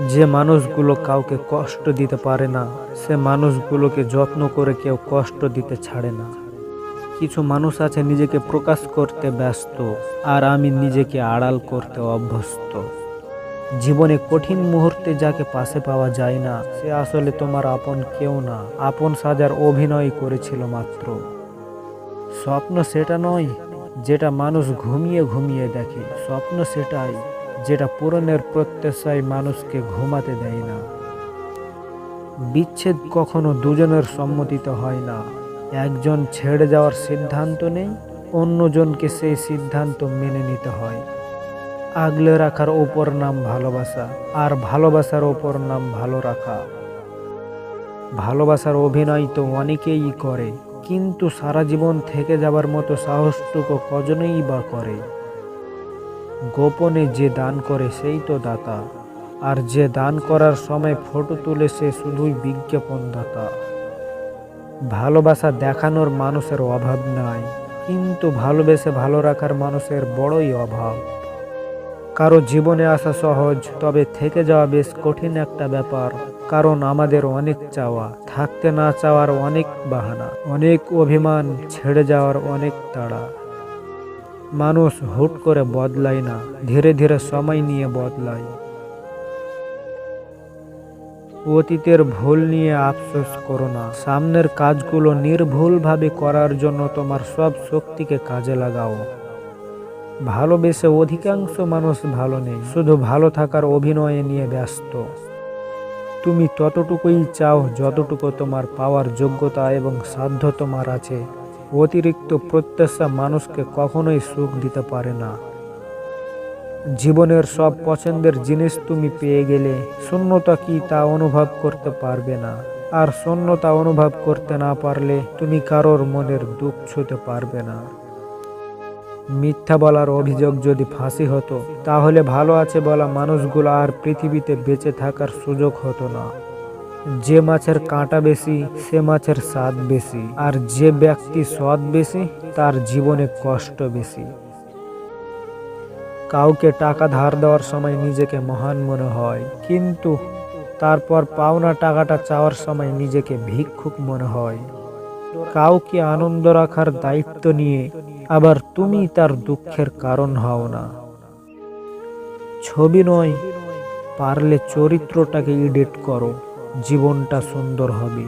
যে মানুষগুলো কাউকে কষ্ট দিতে পারে না, সে মানুষগুলোকে যত্ন করে কেউ কষ্ট দিতে ছাড়ে না। কিছু মানুষ আছে নিজেকে প্রকাশ করতে ব্যস্ত, আর আমি নিজেকে আড়াল করতে অভ্যস্ত। জীবনে কঠিন মুহূর্তে যাকে পাশে পাওয়া যায় না, সে আসলে তোমার আপন কেউ না, আপন সাজার অভিনয় করেছিল মাত্র। স্বপ্ন সেটা নয়, যেটা মানুষ ঘুমিয়ে ঘুমিয়ে দেখে, স্বপ্ন সেটাই। যেটা পূরণের প্রত্যাশায় মানুষকে ঘুমাতে দেয় না। বিচ্ছেদ কখনো দুজনের সম্মতিতে হয় না। একজন ছেড়ে যাওয়ার সিদ্ধান্ত নেই, অন্যজনকে সেই সিদ্ধান্ত মেনে নিতে হয়। আগলে রাখার ওপর নাম ভালোবাসা, আর ভালোবাসার ওপর নাম ভালো রাখা। ভালোবাসার অভিনয় তো অনেকেই করে, কিন্তু সারা জীবন থেকে যাবার মতো সাহসটুকু কজনেই বা করে। গোপনে যে দান করে সেই তো দাতা। আর যে দান করার সময় ফটো তুলে সে শুধুই বিজ্ঞাপন দাতা। ভালোবাসা দেখানোর মানুষের অভাব নাই, কিন্তু ভালোবেসে ভালো রাখার মানুষের বড়ই অভাব। কারও জীবনে আসা সহজ, তবে থেকে যাওয়া বেশ কঠিন একটা ব্যাপার, কারণ আমাদের অনেক চাওয়া, থাকতে না চাওয়ার অনেক বাহানা, অনেক অভিমান, ছেড়ে যাওয়ার অনেক তাড়া। মানুষ হুট করে বদলায় না, ধীরে ধীরে সময় নিয়ে বদলায়। অতীতের ভুল নিয়ে আফসোস করো না, সামনের কাজগুলো নির্ভুলভাবে করার জন্য তোমার সব শক্তিকে কাজে লাগাও। ভালোবেসে অধিকাংশ মানুষ ভালো নেই, শুধু ভালো থাকার অভিনয়ে নিয়ে ব্যস্ত। তুমি ততটুকুই চাও যতটুকু তোমার পাওয়ার যোগ্যতা এবং সাধ্য তোমার আছে। অতিরিক্ত প্রত্যাশা মানুষকে কখনোই সুখ দিতে পারে না। জীবনের সব পছন্দের জিনিস তুমি পেয়ে গেলে শূন্যতা কি তা অনুভব করতে পারবে না। আর শূন্যতা অনুভব করতে না পারলে তুমি কারোর মনের দুঃখ ছুতে পারবে না। মিথ্যা বলার অভিযোগ যদি ফাঁসি হতো, তাহলে ভালো আছে বলা মানুষগুলো আর পৃথিবীতে বেঁচে থাকার সুযোগ হতো না। যে মাছের কাঁটা বেশি, সে মাছের স্বাদ বেশি, আর যে ব্যক্তি সৎ বেশি, তার জীবনে কষ্ট বেশি। কাউকে টাকা ধার দেওয়ার সময় নিজেকে মহান মনে হয়, কিন্তু তারপর পাওনা টাকাটা চাওয়ার সময় নিজেকে ভিক্ষুক মনে হয়। কাউকে আনন্দ রাখার দায়িত্ব নিয়ে আবার তুমি তার দুঃখের কারণ হও না। ছবি নয়, পারলে চরিত্রটাকে এডিট করো। জীবনটা সুন্দর হবে।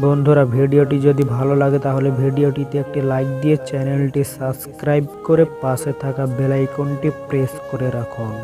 বন্ধুরা, ভিডিওটি যদি ভালো লাগে তাহলে ভিডিওটিতে একটি লাইক দিয়ে চ্যানেলটি সাবস্ক্রাইব করে পাশে থাকা বেল আইকনটি প্রেস করে রাখুন।